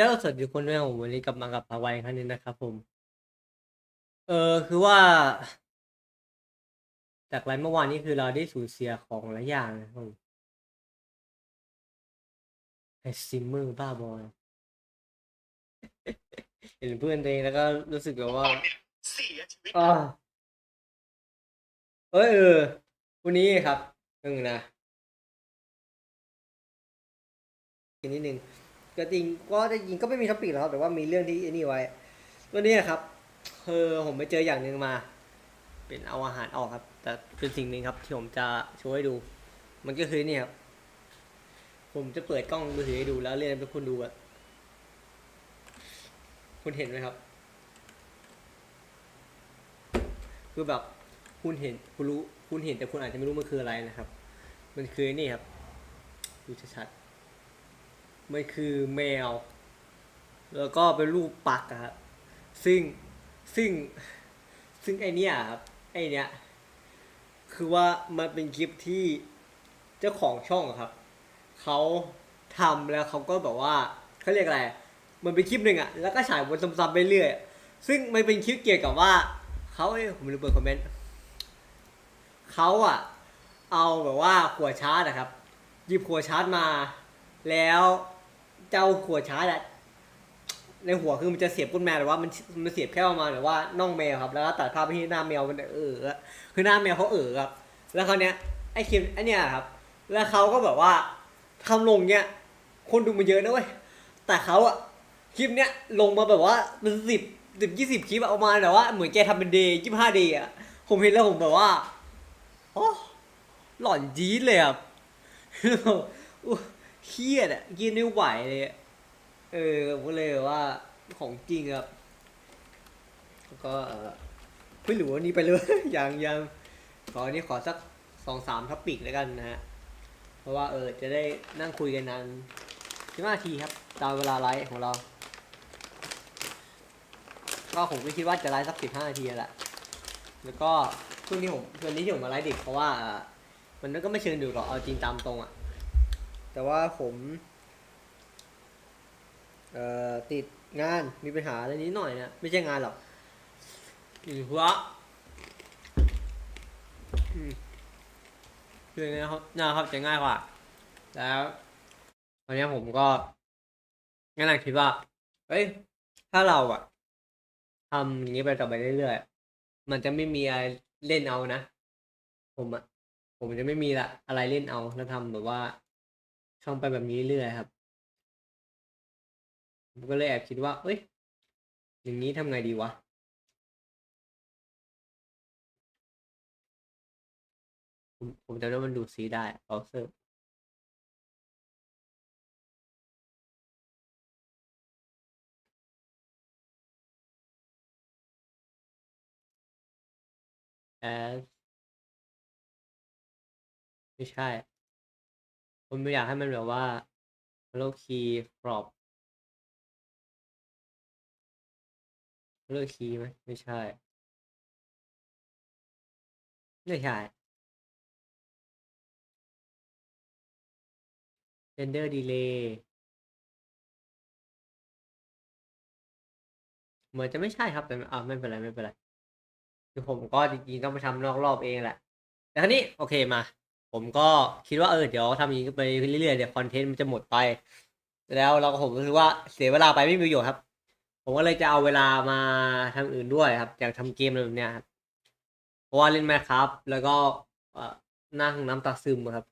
ยอดสดอยู่คนด้วยครับผมวันนี้กลับมากับภาวายครั้งนี้นะครับผม เออคือว่า จากไลฟ์เมื่อวานนี้คือเราได้สูญเสียของหลายอย่างนะครับผมไอซิมเมอร์บ้าบอยเห็นเพื่อนตัวเองแล้วก็รู้สึกแบบว่าคนเนี่ยเสียชีวิตอ่าเอยเออวันนี้ครับนึงนะอีกนิดนึง ก็จริงก็จริงก็ไม่มีท็อปิกแล้วครับแต่ว่ามีเรื่องที่ไอ้นี่ไว้วันนี้ครับเออผมไปเจออย่างหนึ่งมา เป็นเอาอาหารออกครับ แต่เป็นสิ่งหนึ่งครับที่ผมจะโชว์ให้ดู มันก็คือนี่ครับผมจะเปิดกล้องมือถือให้ดูแล้วเรียนให้คุณดูอะคุณเห็นไหมครับ คือแบบคุณเห็นคุณรู้คุณเห็นแต่คุณอาจจะไม่รู้มันคืออะไรนะครับ มันคือนี่ครับ ดูชัด มันคือแมว แล้วก็เป็นรูปปักอะครับซึ่งซึ่งซึ่งไอเนี้ยครับไอเนี้ยคือว่ามันเป็นคลิปที่เจ้าของช่องครับเขาทำแล้วเขาก็แบบว่าเขาเรียกอะไร มันเป็นคลิปหนึ่งอะแล้วก็ฉายวนซ้ำๆไปเรื่อย ซึ่งมันเป็นคลิปเกี่ยวกับว่าเขาเอ้ยผมลืมเปิดคอมเมนต์เขาอะเอาแบบว่าขวดชาร์จนะครับ หยิบขวดชาร์จมา แล้ว เจ้าขวดชาร์จอะในหัวคือมันจะเสียบก้นแมวแต่ว่ามันมันเสียบแค่ประมาณแบบว่าน่องแมวครับ แล้วก็ตัดภาพไปที่หน้าแมวมันเออคือหน้าแมวเขาเออครับ แล้วคราวเนี้ยไอ้คลิปไอ้เนี่ยครับ แล้วเขาก็แบบว่าทำลงเนี้ยคนดูมันเยอะนะเว้ยแต่เขาอะคลิปเนี้ยลงมาแบบว่าเป็นสิบสิบยี่สิบคลิปออามาแต่ว่าเหมือนแกทำเป็นเดย์ยี่ห้าเดย์อะผมเห็นแล้วผมแบบว่าโอ้หล่อนจี๊ดเลยอะแล้วแบ เครียดอะกินไม่ไหวเลยอะเออผมก็เลยแบบว่าของจริงครับแล้วก็เออไม่หรือวันนี้ไปเลย ยังยังขออันนี้ขอสักสองสามท็อปิกแล้วกันนะฮะ เพราะว่าเออจะได้นั่งคุยกันนานสิบห้าทีครับ ตามเวลาไลฟ์ของเรา ก็ผมก็คิดว่าจะไลฟ์สักสิบห้านาทีแหละ แล้วก็ช่วงที่ผมช่วงนี้ที่ผมมาไลฟ์ดึกเพราะว่า มันก็ไม่เชิงดึกหรอกเอาจริงตามตรงอะ แต่ว่าผมติดงานมีปัญหาอะไรนิดหน่อยนะไม่ใช่งานหรอกอือหัวคืออย่างนี้นะครับนะครับจะง่ายกว่า แล้วตอนนี้ผมก็งั้นคิดว่าเอ้ยถ้าเราอะทำอย่างนี้ไปต่อไปเรื่อยๆมันจะไม่มีอะไรเล่นเอานะ ผมอะผมจะไม่มีละอะไรเล่นเอาแล้วทำแบบว่า ช่องไปแบบนี้เรื่อยครับผมก็เลยแอบคิดว่า เอ้ย อย่างนี้ทำไงดีวะ ผมผมจะได้มันดูซีได้เบราว์เซอร์ไม่ใช่ ผมไม่อยากให้มันแบบว่า hello key crop hello key ไหมไม่ใช่ ไม่ใช่ render delay เหมือนจะไม่ใช่ครับ แต่อ่าไม่เป็นไร ไม่เป็นไร คือผมก็จริงๆ ต้องไปทำนอกรอบเองแหละ แต่ครั้นี้ โอเคมา ผมก็คิดว่าเออเดี๋ยวทำอย่างนี้ไปเรื่อยๆเดี๋ยวคอนเทนต์มันจะหมดไป แล้วเราก็ผมก็คือว่าเสียเวลาไปไม่มีประโยชน์ครับ ผมก็เลยจะเอาเวลามาทำอื่นด้วยครับอย่างทำเกมอะไรแบบเนี้ยครับเพราะว่าเล่นแมคครับ แล้วก็นั่งน้ำตาซึมครับ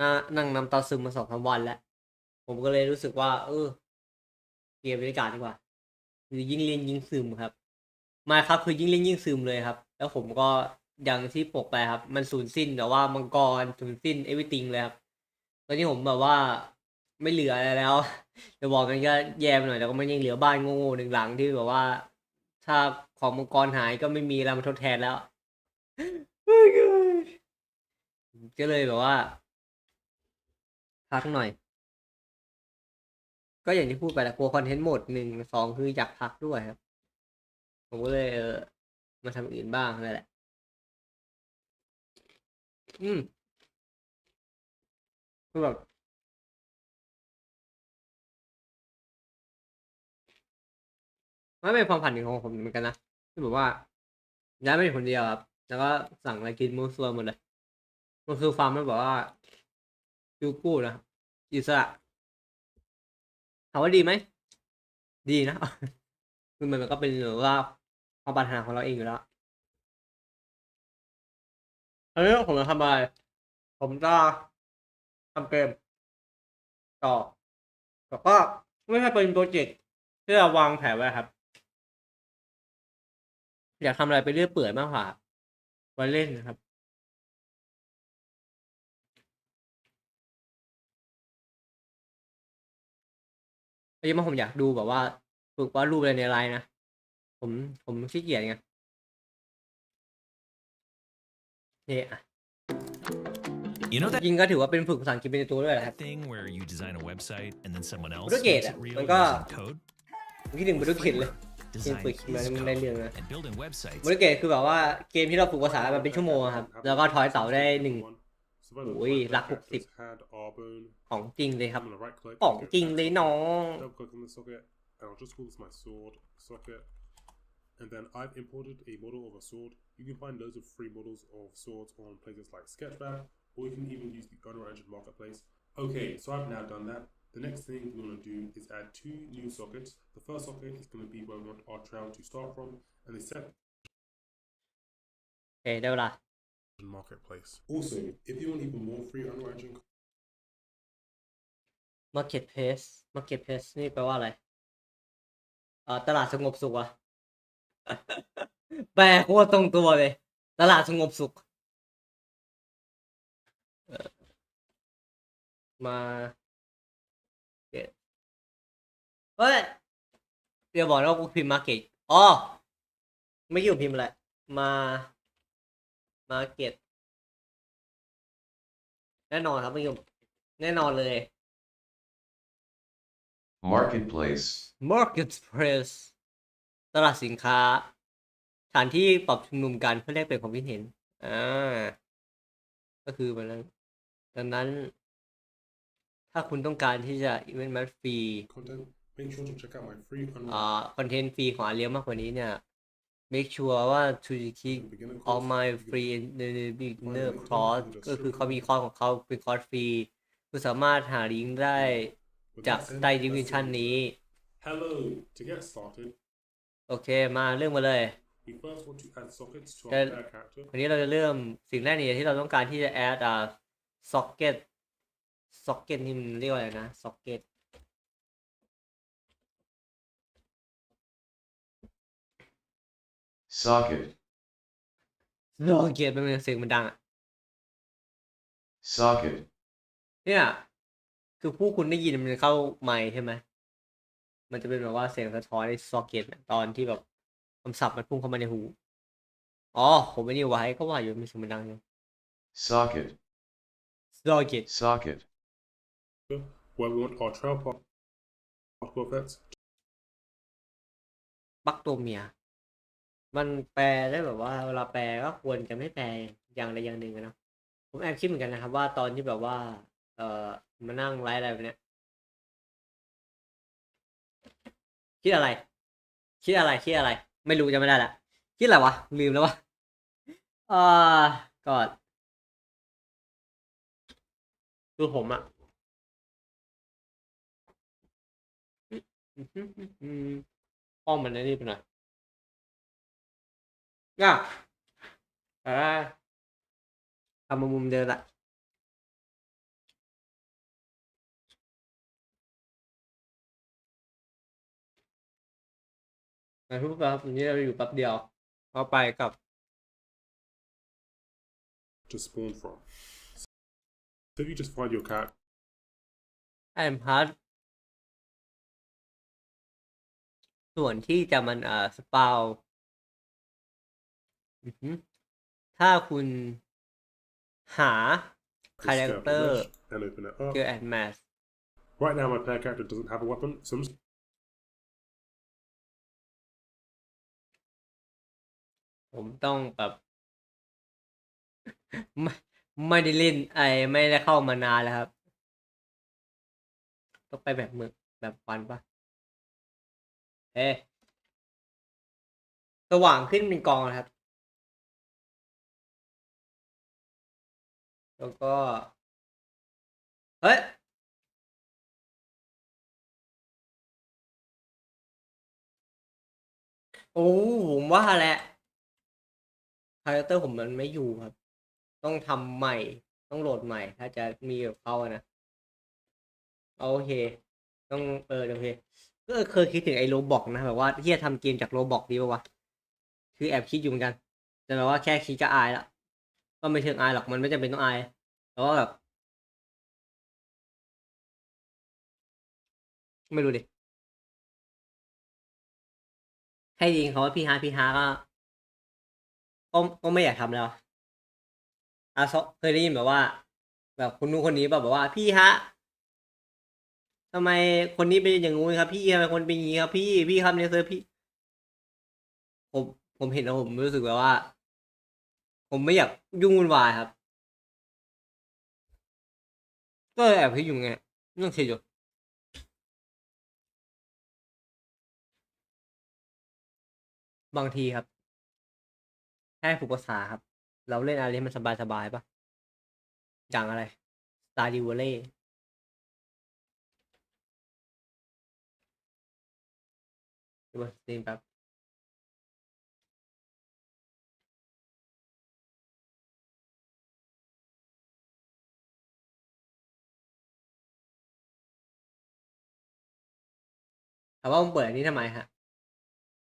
นั่งนั่งน้ำตาซึมมาสองสามวันแล้ว ผมก็เลยรู้สึกว่า เออ เกมบรรยากาศดีกว่า คือยิ่งเล่นยิ่งซึมครับมาครับคือยิ่งเล่นยิ่งซึมเลยครับ แล้วผมก็ อย่างที่ปกไปครับ มันสูญสิ้นแบบว่ามังกรสูญสิ้นเอวิติงเลยครับตอนนี้ผมแบบว่าไม่เหลืออะไรแล้วจะบอกกันก็แย่ไปหน่อยแต่ก็มันยังเหลือบ้านโง่ๆหนึ่งหลังที่แบบว่า ถ้าของมังกรหายก็ไม่มีอะไรมาทดแทนแล้วก็เลยแบบว่าพักหน่อย ก็อย่างที่พูดไปแหละกลัวคอนเทนต์หมดหนึ่งสองคืออยากพักด้วยครับ ผมก็เลยเออมาทำอื่นบ้างนั่นแหละ อืมคือแบบมันเป็นความฝันหนึ่งของผมเหมือนกันนะที่แบบว่าย้ายมาอยู่คนเดียวครับ แล้วก็สั่งอะไรกินมูสโลหมดเลย มันคือความมันแบบว่ายูกู้นะอิสระถามว่าดีไหม ดีนะ คือมันก็เป็นหรือว่าความปรารถนาของเราเองอยู่แล้ว อันนี้ผมจะทำอะไร ผมจะทำเกม ต่อแต่ก็ไม่ใช่เป็นโปรเจกต์ที่เราวางแผนไว้ครับ อยากทำอะไรไปเรื่อยเปื่อยมากกว่าไว้เล่นนะครับไอ้ยมาผมอยากดูแบบว่าฝึกวาดรูปอะไรในไลน์นะ ผมผมขี้เกียจไง นี่อะ You know จ that ริงๆก็ถือว่าเป็นฝึกภาษาอังกฤษไปในตัวด้วยแหละครับ thing where you design a website and then someone else Look at makes it. it real Like, ah. using code? ผมคิดถึงบริกิจเลย Design quick, is man, code, ได้เรื่องนะ and building websites บริเกตคือแบบว่าเกมที่เราฝึกภาษามันเป็นชั่วโมงอะครับ แล้วก็ทอยเสาได้หนึ่ง โอ้ยหลักหกสิบ ของจริงเลยครับ ของจริงเลยน้อง Double click on the socket, and I'll just call this my sword socket. And then I've imported a model of a sword. You can find loads of free models of swords on places like Sketchfab, or you can even use the Unreal Engine Marketplace. Okay, so I've now done that. The next thing we want to do is add two new sockets. The first socket is going to be where we want our trail to start from, and the second โอเคได้เวลา Marketplace. Also, if you want even more free Unreal Engine marketplace marketplace นี่แปลว่าอะไรเอ่อตลาดสงบสุขอะ แปลโคตรตรงตัวเลย ตลาดสงบสุขเอ่อมาเก็ตเฮ้ยเดี๋ยวบอกนะว่ากูพิมพ์มาเก็ตอ๋อ ไม่อยู่พิมพ์แหละ มา มาเก็ตแน่นอนครับไม่อยู่แน่นอนเลย Marketplace. Marketplace ตลาดสินค้าสถานที่ปรับชุมนุมกันเพื่อแลกเปลี่ยนความคิดเห็นอ่าก็คือแบบนั้นดังนั้น ถ้าคุณต้องการที่จะ event match ฟรี content, make sure to check out my free Unreal อ่าคอนเทนต์ฟรีของอาเรียมากกว่านี้เนี่ย make sure ว่า to keep beginner all course. my You can free and the beginner course ก็คือเขามีคอร์สของเขาเป็นคอร์สฟรี คุณสามารถหาลิงก์ได้ With จาก that said, ใต้ let's ดิวิชั่น start. นี้ Hello. To get started, โอเคมาเรื่องมาเลย we first want to add sockets to Okay. our player character. วันนี้เราจะเริ่มสิ่งแรกเนี่ยที่เราต้องการที่จะ add อ่า socket socket นี่มันเรียกว่าอะไรนะ socket Socket. socket มันเป็นเสียงมันดังอะ Socket. เนี่ย คือผู้คุณได้ยินมันเข้าไมค์ใช่ไหม มันจะเป็นแบบว่าเสียงสะท้อนใน socket อะตอนที่แบบคำศัพท์มันพุ่งเข้ามาในหู อ๋อ ผมไม่ได้ไว้ก็ว่าอยู่มันเสียงมันดังอยู่ Socket. socket Socket. Where we want our trail part particle effects บักตัวเมีย มันแปลได้แบบว่าเวลาแปลก็ควรจะไม่แปลอย่างใดอย่างหนึ่งอะเนอะผมแอบคิดเหมือนกันนะครับว่าตอนที่แบบว่า เอ่อมานั่งไลฟ์อะไรแบบเนี้ย คิดอะไร คิดอะไรคิดอะไร ไม่รู้จะไม่ได้ละคิดอะไรวะลืมแล้ววะอ่ากอดคือผมอะอืมอืมอืมอืมป้องมันไอ้นี่ไปหน่อยอะอ่าทำมามุมเดิมละ นะทุกคนครับวันนี้เราอยู่แป๊บเดียวก็ไปกับ to spawn from. So if you just find your cat, แอมพาร์ทส่วนที่จะมันอ่าสปาวอือหือถ้าคุณหา just scale up the character mesh and open it up. เจอแอนแมส Right now, my player character doesn't have a weapon, so I'm just ผมต้องแบบไม่ไม่ได้เล่นไอไม่ได้เข้ามานานแล้วครับ ต้องไปแบบมือแบบวันปะเอ๊สว่างขึ้นเป็นกองนะครับ แล้วก็ เฮ้ยโอ้ผมว่าแหละ คาแรคเตอร์ผมมันไม่อยู่ครับ ต้องทำใหม่ ต้องโหลดใหม่ ถ้าจะมีแบบเขาอะนะโอเค ต้องเออโอเคก็เคยคิดถึงไอ้โรบอกนะแบบว่าที่จะทำเกมจากโรบอกดีป่าวะคือแอบคิดอยู่เหมือนกัน แต่แบบว่าแค่คิดก็อายละก็ไม่เชิงอายหรอกมันไม่จำเป็นต้องอายแต่ว่าแบบไม่รู้ดิให้ยิงเขาว่าพี่ฮาพี่ฮาก็ ก็ก็ไม่อยากทำแล้วอาซอเคยได้ยินแบบว่า แบบคนนู้นคนนี้แบบแบบว่า พี่ฮะทำไมคนนี้เป็นอย่างงู้นครับ พี่ทำไมคนเป็นอย่างนี้ครับ พี่พี่ครับเนี่ยเซอร์พี่ ผมผมเห็นแล้วผมรู้สึกแบบว่า ผมไม่อยากยุ่งวุ่นวายครับ ก็เลยแอบคิดอยู่ไงเรื่งคิดอยู่บางทีครับ แค่ฝึกภาษาครับ เราเล่นอะไรมันสบายๆปะอย่างอะไร Star d i v a l l e y ดูสตรีมแป๊บถามว่าผมเปิดอันนี้ทำไมฮะ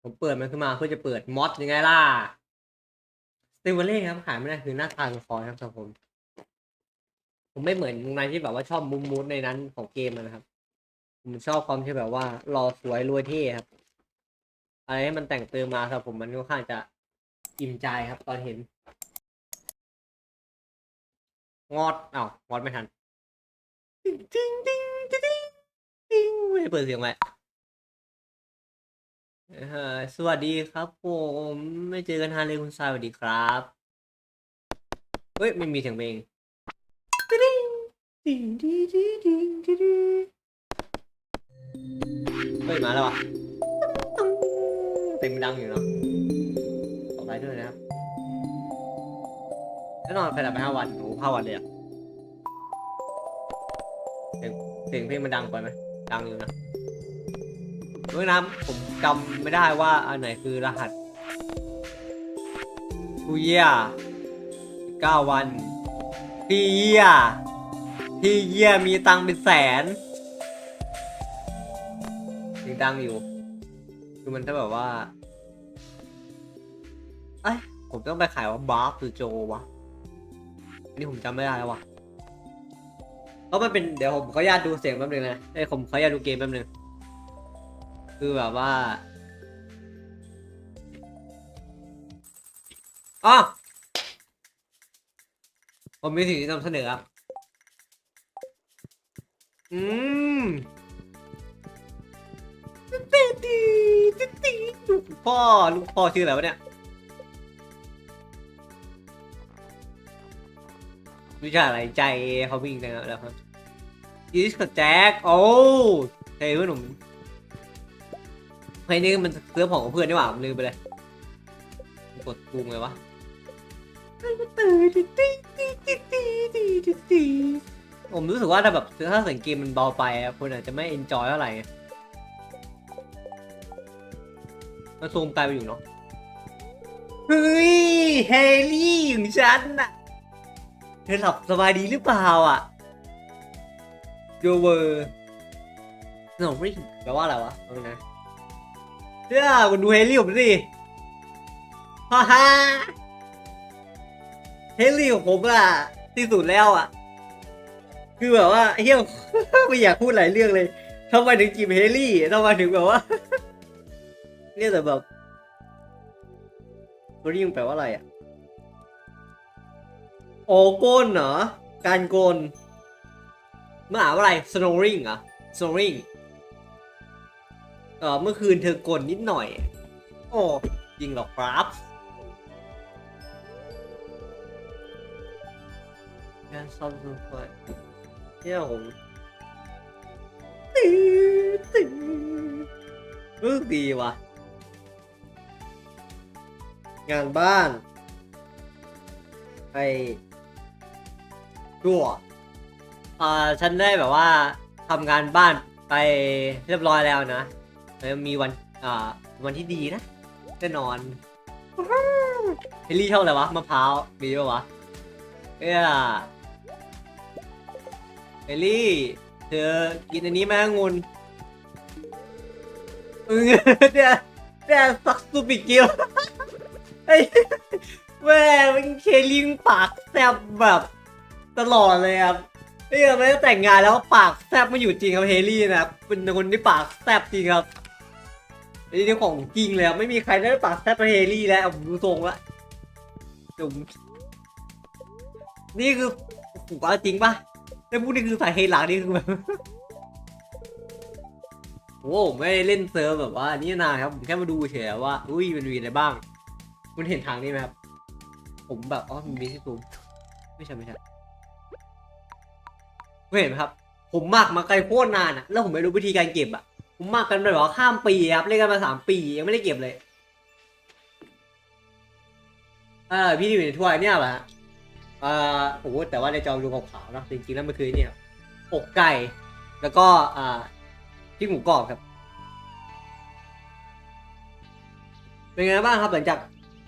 ผมเปิดมันขึ้นมาเพื่อจะเปิดมอดยังไงล่ะ สติวเล่ครับขายไม่ได้คือหน้าตาละครครับสำหรับผม ผมไม่เหมือนนายที่แบบว่าชอบมุมมูดในนั้นของเกมนะครับ ผมชอบความที่แบบว่า รอสวยรวยเท่ครับ อะไรให้มันแต่งเติมมาสำหรับผมมันค่อนข้างจะอิ่มใจครับตอนเห็น งอดอ้าวงอดไม่ทันติ๊งติ๊งติ๊งติ๊งติ๊งติ๊งไม่เปิดเสียงไว้ เออสวัสดีครับผมไม่เจอกันนานเลยคุณทรายสวัสดีครับ เฮ้ยไม่มีเสียงเพลงติ๊งติ๊งติ๊งติ๊งติ๊งติ๊งเฮ้ยมาแล้วอะเต็มดังอยู่เนาะต่อไปด้วยนะครับแน่นอนใครหลับไปห้าวันโอ้ห้าวันเลยอะเสียงเสียงเพลงมันดังไปไหมดังอยู่นะ เมื่อน้ำผมจำไม่ได้ว่าอันไหนคือรหัสทูเยียเก้าวัน พี่เยียพี่เยียมีตังเป็นแสนยังดังอยู่ คือมันถ้าแบบว่าเอ้ยผมต้องไปขายว่าบาร์หรือโจวะอันนี้ผมจำไม่ได้แล้ววะเพราะมันเป็นเดี๋ยวผมขออนุญาตดูเสียงแป๊บนึงนะเอ้ยผมขออนุญาตดูเกมแป๊บนึง คือแบบว่าอ๋อผมมีสิ่งที่นำเสนอครับ อืมตีตีตีตีลูกพ่อ ลูกพ่อชื่ออะไรวะเนี่ยไม่ใช่อะไรใจเขาวิ่งนะครับแล้วครับดิสกับแจ็ค โอ้เฮ้ยเพื่อนผม เพลงนี้มันเสื้อของเพื่อนนี่หว่าผมลืมไปเลยกดกูไงวะผมรู้สึกว่าถ้าแบบถ้าเสียงเกมมันเบาไปคนอาจจะไม่เอนจอยเท่าไหร่ไงมาซูมไกลไปอยู่เนาะเฮ้ยเฮลี่ของฉันน่ะเธอหลับสบายดีหรือเปล่าอะโยเวอร์โนริแปลว่าอะไรวะเอานะ เนี่ยคุณดูเฮลิผมสิฮ่าฮ่าเฮลิของผมอะที่สุดแล้วอะคือแบบว่าเฮี้ยไม่อยากพูดหลายเรื่องเลยทำไมถึงจีบเฮลี่ทำไมถึงแบบว่าเนี่ยแต่แบบตัวนี้มันแปลว่าอะไรอะโอโกนเหรอ การโกนมันอ่านว่าอะไร snoring เหรอ snoring เออเมื่อคืนเธอกลนนิดหน่อย โอ้ยิงหรอกครับแค่ซ่อมทุกคนเนี่ยผมตื้อตื้อรู้สึกดีว่ะ งานบ้านไปตัวอ่าฉันได้แบบว่าทำงานบ้านไปเรียบร้อยแล้วนะ แล้วมีวันอ่าวันที่ดีนะแน่นอนเฮลี่ชอบอะไรวะมะพร้าวมีปะวะเอ้ยเฮลี่เธอกินอันนี้ไหมองุ่นเออเนี่ยเนี่ยสักสุปิกเกียวไอ้แม่มันเคลิงปากแซบแบบตลอดเลยครับเนี่ยไม่ได้แต่งงานแล้วปากแซบไม่อยู่จริงครับเฮลี่นะครับเป็นคนที่ปากแซบจริงครับ นี่นี่ของจริงเลยครับไม่มีใครได้ปากแซบเป็นเฮลี่แล้วผมดูทรงละจุ่มนี่คือโอ้โหเอาจริงปะแล้วพวกนี้คือสายเหตุหลักนี่คือแบบโอ้ไม่ได้เล่นเซิร์ฟแบบว่านี่นานครับผมแค่มาดูเฉยว่า อุ้ยมันมีอะไรบ้าง คุณเห็นทางนี้ไหมครับ ผมแบบอ๋อมันมีที่ซูมไม่ใช่ไม่ใช่คุณเห็นไหมครับ ผมมักมาไกลโคตรนานอะแล้วผมไม่รู้วิธีการเก็บอะ ผมมักกันแบบว่าข้ามปีครับเล่นกันมาสามปียังไม่ได้เก็บเลย เออพี่ที่อยู่ในถ้วยเนี่ยเหรอฮะอ่าโอ้แต่ว่าในจอมดูขาวๆเนอะจริงๆแล้วมันคือเนี่ยอกไก่ แล้วก็อ่าพริกหมูกรอบครับ เป็นไงบ้างครับหลังจาก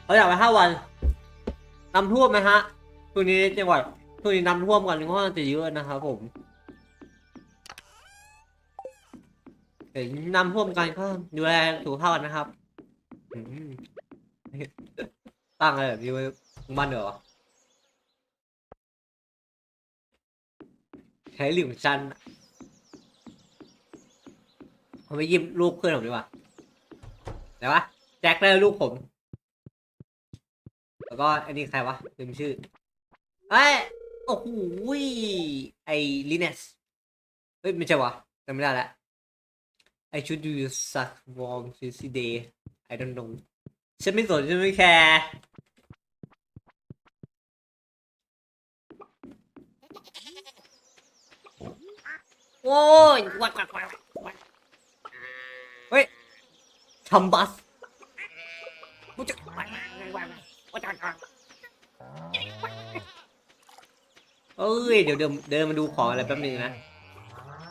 เราอยากไปห้าวันน้ำท่วมไหมฮะช่วงนี้จังหวัดช่วงนี้น้ำท่วมกันค่อนข้างจะเยอะนะครับผม เห็นน้ำท่วมกันก็ดูแลสุขภาพนะครับอืมตั้งอะไรแบบนี้ไว้มันเหรอใช้หลิวชันผมไปยิบรูปเพื่อนผมดีกว่าไหนวะแจ็คได้รูปผม แล้วก็อันนี้ใครวะลืมชื่อเอ้ยโอ้โหไอ้ลิเนสเฮ้ยไม่ใช่วะจำไม่ได้และ I should do suck warm juicy day I don't know ฉันไม่สนฉันไม่แคร์โอ้ยวัดวัดวัดวัดเฮ้ยทำบัสเอ้ย เดี๋ยวเดินเดินมาดูของอะไรแป๊บนึงนะ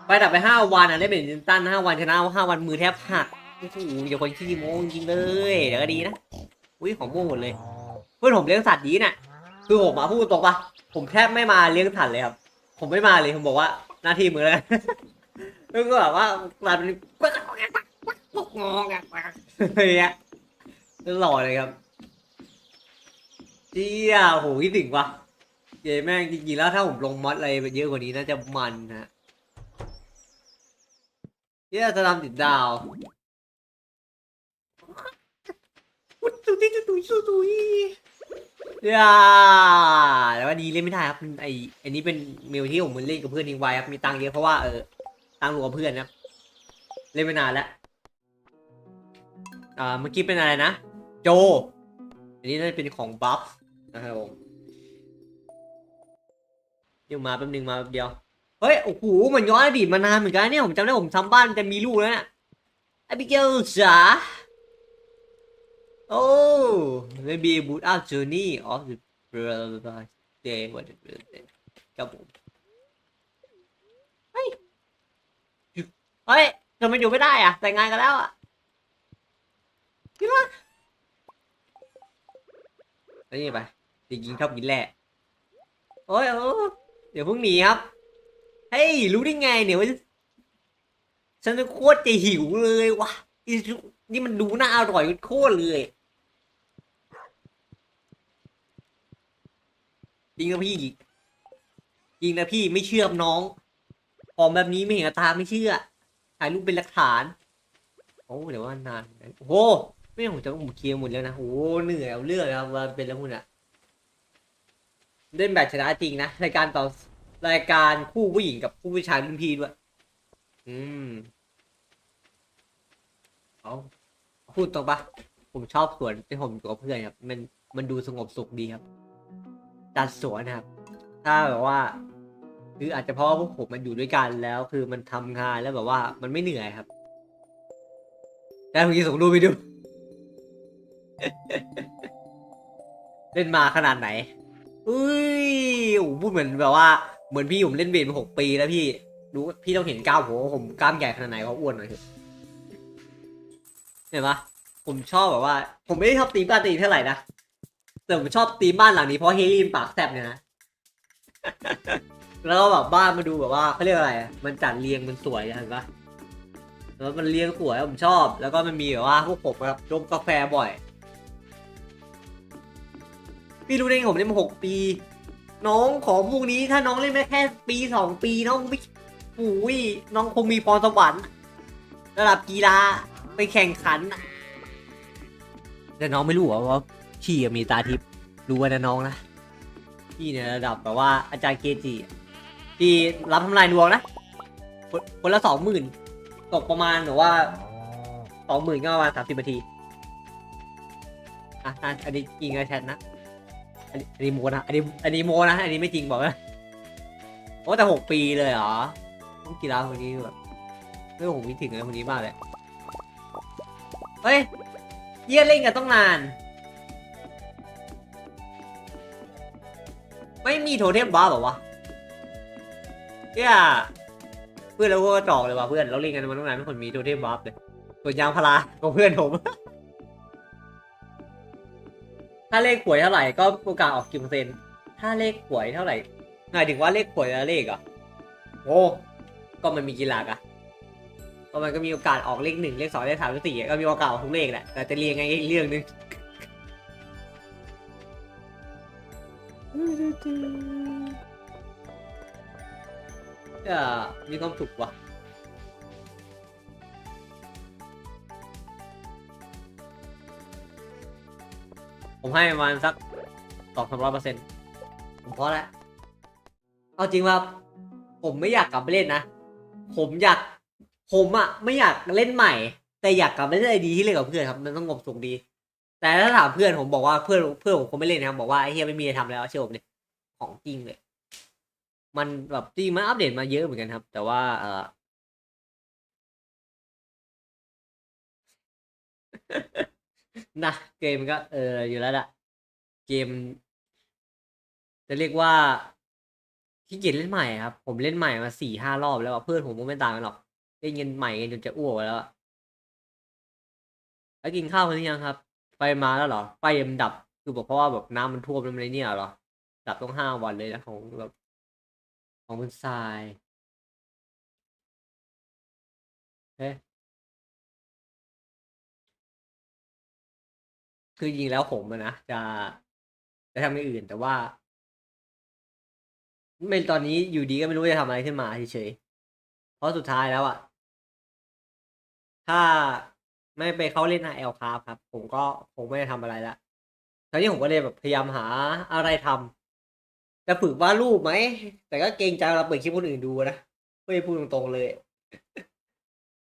ไปดับไปห้าวันอะได้เป็นจินตันห้าวันชนะห้าวันมือแทบหักโอ้โหอย่าคนขี้โม้จริงเลยเดี๋ยวก็ดีนะอุ้ยของม่หมดเลย เพื่อนผมเลี้ยงสัตว์ดีน่ะ คือผมมาพูดตรงปะผมแทบไม่มาเลี้ยงสัตว์เลยครับ ผมไม่มาเลยผมบอกว่าหน้าที่มือแล้วแล้วก็แบบว่ากลายเป็นงองอะไรเงี้ยหล่อเลยครับเจี้ยโหคิดถึงว่ะเย้แม่งจริงๆแล้วถ้าผมลงมอดอะไรเยอะกว่านี้น่าจะมันนะ เย้จะทำติดดาวอุ๊ยตุยตุยตุยตุยตุยอย่าแต่ว่าดีเล่นไม่ได้ครับไออันนี้เป็นเมลที่ผมมันเล่นกับเพื่อนทิ้งไว้ครับ มีตังค์เยอะเพราะว่าเออ ตังค์รวมกับเพื่อนนะครับเล่นไม่นานแล้วอ่าเมื่อกี้เป็นอะไรนะ โจ อันนี้น่าจะเป็นของบัฟนะครับผมเดี๋ยวมาแป๊บนึงมาแป๊บเดียว เฮ้ย โอ้โหเหมือนย้อนอดีตมานานเหมือนกันเนี่ย ผมจำได้ผมทำบ้านจะมีลูกแล้วเนี่ยอบิเกลจ๋าโอ้ maybe boot up journey of the day what the ครับผมเฮ้ยเฮ้ยทำไมอยู่ไม่ได้อะแต่งงานกันแล้วอะคิดว่าแล้วนี่ไปจริงชอบกินแหละโอ้ยโอ้เดี๋ยวเพิ่งหนีครับ เฮ้ย รู้ได้ไงเนี่ยว่าฉันโคตรจะหิวเลยวะนี่มันดูน่าอร่อยโคตรเลย จริงนะพี่ จริงนะพี่ไม่เชื่อน้องของแบบนี้ไม่เห็นตาไม่เชื่อ ถ่ายรูปเป็นหลักฐาน โอ้เดี๋ยวว่านานโอ้โหไม่ผมจะผมเคลียร์หมดแล้วนะโอ้เหนื่อยเอาเรื่องแล้วว่าเป็นแล้วคุณอะเล่นแบบชนะจริงนะรายการต่อ รายการคู่ผู้หญิงกับคู่ผู้ชายรุ่นพี่ด้วย อืมเอาพูดตรงปะผมชอบสวนที่ผมอยู่กับเพื่อนครับ มันมันดูสงบสุขดีครับ จัดสวนนะครับ ถ้าแบบว่า คืออาจจะเพราะว่าพวกผมมันอยู่ด้วยกันแล้ว คือมันทำงานแล้วแบบว่า มันไม่เหนื่อยครับได้เมื่อกี้ส่งรูปไปดูเล่นมาขนาดไหน อุ้ยโอ้โหพูดเหมือนแบบว่า เหมือนพี่ผมเล่นเบสมาหกปีแล้วพี่รู้พี่ต้องเห็นกล้ามผมว่าผมกล้ามใหญ่ขนาดไหนเขาอ้วนหน่อยเถอะเห็นปะผมชอบแบบว่า ผมไม่ได้ชอบตีบ้านตีเท่าไหร่นะแต่ผมชอบตีบ้านหลังนี้เพราะเฮลินปากแซบเนี่ยนะแล้วแบบบ้านมาดูแบบว่าเขาเรียกอะไร มันจัดเรียงมันสวยเห็นปะแล้วมันเรียงสวยผมชอบ แล้วก็มันมีแบบว่าพวกผมแบบดมกาแฟบ่อย พี่รู้ได้ไงผมเล่นมาหกปี น้องของพวกนี้ถ้าน้องเล่นได้แค่ปีสองปีน้องไม่โอ้ยน้องคงมีพรสวรรค์ระดับกีฬาไปแข่งขันนะแต่น้องไม่รู้เหรอว่าพี่มีตาทิพย์รู้ไว้นะน้องนะพี่เนี่ยระดับแบบว่าอาจารย์เกจิพี่รับทำลายดวงนะคนละสองหมื่นตกประมาณหรือว่าสองหมื่นก็ประมาณสามสิบนาทีอะอะอันนี้จริงนะแชทนะ อันนี้อันนี้โมนะอันนี้อันนี้โมนะอันนี้ไม่จริงบอกนะโอ้แต่หกปีเลยเหรอต้องกีฬาคนนี้แบบเรื่องผมคิดถึงเลยคนนี้มากเลยเฮ้ยเยี่ยเล่นกันต้องนาน ไม่มีโทเทมบ้าร์แบบวะเนี่ยเพื่อนเราก็จอกเลยว่ะเพื่อนเราเล่นกันมาตั้งนานไม่คนมีโทเทมบ้าเลยส่วนยางพาราของเพื่อนผม ถ้าเลขหวยเท่าไหร่ก็โอกาสออกกี่เปอร์เซ็นต์ถ้าเลขหวยเท่าไหร่หมายถึงว่าเลขหวยละเลขเหรอะโอ้ก็มันมีกี่หลักอะก็มันก็มีโอกาสออกเลขหนึ่งเลขสองเลขสามเลขสี่ก็มีโอกาสออกทุกเลขแหละแต่จะเรียงไงอีกเรื่องหนึงจะมีความสุขว่ะ ผมให้ประมาณสักสองสามร้อยเปอร์เซ็นต์ผมพอแล้วเอาจริงว่าผมไม่อยากกลับไปเล่นนะ ผมอยาก ผมอะไม่อยากเล่นใหม่ แต่อยากกลับไปเล่นไอดีที่เล่นกับเพื่อนครับ มันต้องงบสุขดี แต่ถ้าถามเพื่อนผมบอกว่าเพื่อนเพื่อนผมคงไม่เล่นนะครับบอกว่าไอเฮียไม่มีอะไรทำแล้วเชื่อผมดิของจริงเลย มันแบบจริงมันอัปเดตมาเยอะเหมือนกันครับ แต่ว่าเออ นะเกมก็เอออยู่แล้วละเกม จะเรียกว่าขี้เกียจเล่นใหม่ครับ ผมเล่นใหม่มาสี่ห้ารอบแล้วเพื่อนผมก็ไม่ต่างกันหรอกเล่นเงินใหม่กันจนจะอ้วกแล้วแล้วกินข้าวกันหรือยังครับไฟมาแล้วเหรอไฟมันดับคือบอกเพราะว่าแบบน้ำมันท่วมน้ำอะไรเนี่ยเหรอดับต้องห้าวันเลยนะของแบบของคุณทรายเฮ้ คือจริงแล้วผมอะนะจะจะทำอย่างอื่น แต่ว่า ไม่ตอนนี้อยู่ดีก็ไม่รู้จะทำอะไรขึ้นมาเฉยๆเพราะสุดท้ายแล้วอะถ้าไม่ไปเข้าเล่น RL ครับครับ ผมก็คงไม่ได้ทำอะไรละตอนนี้ผมก็เลยแบบพยายามหาอะไรทำจะฝึกวาดรูปไหม แต่ก็เกรงใจเราเปิดคลิปคนอื่นดูนะไม่พูดตรงๆเลย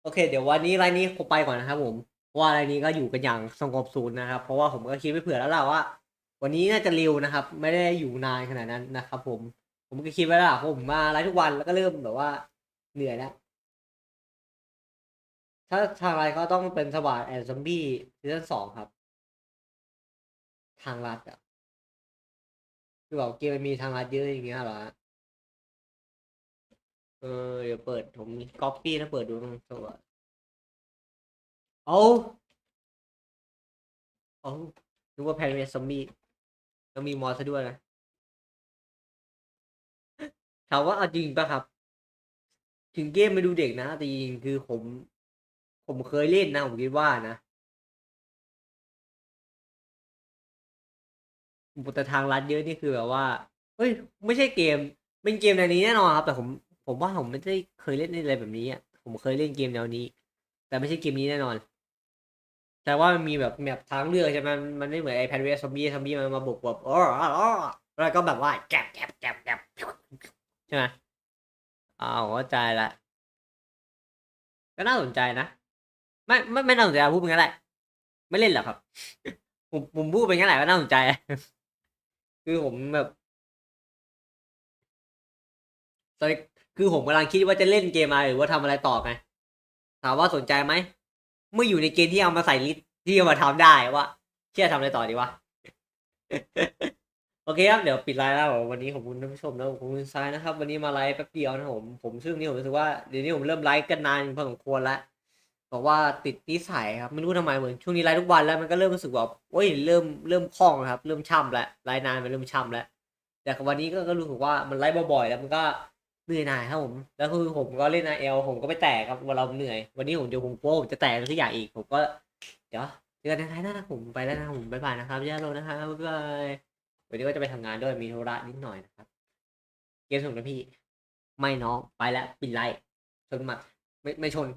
โอเค เดี๋ยววันนี้รายนี้ผมไปก่อนนะครับผม เพราะว่ารนี้ก็อยู่กันอย่างสงบสุขนะครับ เพราะว่าผมก็คิดไว้เผื่อแล้วล่ะว่า วันนี้น่าจะเร็วนะครับ ไม่ได้อยู่นานขนาดนั้นนะครับ ผม ผมก็คิดไว้แล้วล่ะเพราผมมาไลฟ์ทุกวันแล้วก็เริ่มแบบว่าเหนื่อยแล้วถ้าทางไลฟ์ก็ต้องเป็นสวัสดแอนด์ซอมบี้ซีซั่นสองครับ ทางลัดอะคือแบบเกมมันมีทางลัดเยอะอย่างเงี้ยเหรอเออเดี๋ยวเปิดผมก๊อปปี้ถ้าเปิดดูตรงตัว เอาเอานึกว่าแพนเวสซอมบี้แล้วมีมอสซะด้วยนะถามว่าเอาจริงปะครับ ถึงเกมไม่ดูเด็กนะแต่จริงๆคือผม ผมเคยเล่นนะ ผมคิดว่านะแต่ทางรัดเยอะนี่คือแบบว่า เฮ้ย ไม่ใช่เกม เป็นเกมแนวนี้แน่นอนครับ แต่ผม ผมว่าผมไม่ได้เคยเล่นอะไรแบบนี้อะ ผมเคยเล่นเกมแนวนี้ แต่ไม่ใช่เกมนี้แน่นอน แต่ว่ามันมีแบบแบบทางเลือกใช่ไหมมันไม่เหมือนไอแพดเวสซอมบี้ซอมบี้มันมาบุกแบบอ๋ออ๋อแล้วก็แบบว่าแกบแกบแกบแกบใช่ไหมอ้าวเข้าใจละ ก็น่าสนใจนะไม่ไม่ไม่น่าสนใจพูดเป็นงั้นแหละ ไม่เล่นหรอกครับ ผมผมพูดเป็นงั้นแหละก็น่าสนใจ คือผมแบบตอนคือผมกำลังคิดว่าจะเล่นเกมอะไรหรือว่าทำอะไรต่อไงถามว่าสนใจไหม เมื่ออยู่ในเกมที่เอามาใส่ลิสต์ที่เอามาทำได้ว่าเชื่อทำอะไรต่อดีวะโอเคครับเดี๋ยวปิดไลน์แล้ววันนี้ขอบคุณท่านผู้ชมแล้วขอบคุณซ้ายนะครับ วันนี้มาไลฟ์แป๊บเดียวนะผมผมซึ่งนี่ผมรู้สึกว่าเดี๋ยวนี้ผมเริ่มไลฟ์กันนานพอสมควรแล้วบอกว่าติดนิสัยครับไม่รู้ทำไมเหมือนช่วงนี้ไลฟ์ทุกวันแล้วมันก็เริ่มรู้สึกแบบโอ้ยเริ่มเริ่มคล่องครับ เริ่มช่ำแล้วไลฟ์นานมันเริ่มช่ำแล้วแต่วันนี้ก็ก็รู้สึกว่ามันไลฟ์บ่อยๆแล้วมันก็ เหนื่อยหน่ายครับผม แล้วคือผมก็เล่น i อลผมก็ไม่แตกครับวันเราเหนื่อย วันนี้ผมเดี๋ยวผมกลัวผมจะแตกทุกอย่างอีก ผมก็เดี๋ยวเจอกันในท้ายหน้านะผมไปแล้วนะครับผมบ๊ายบายนะครับย่าโลนะครับบ๊ายบายวันนี้ก็จะไปทำงานด้วยมีธุระนิดหน่อยนะครับ เกมสนุกนะพี่ ไม่น้องไปแล้วปิดไลท์ชนหมัดไม่ไม่ชน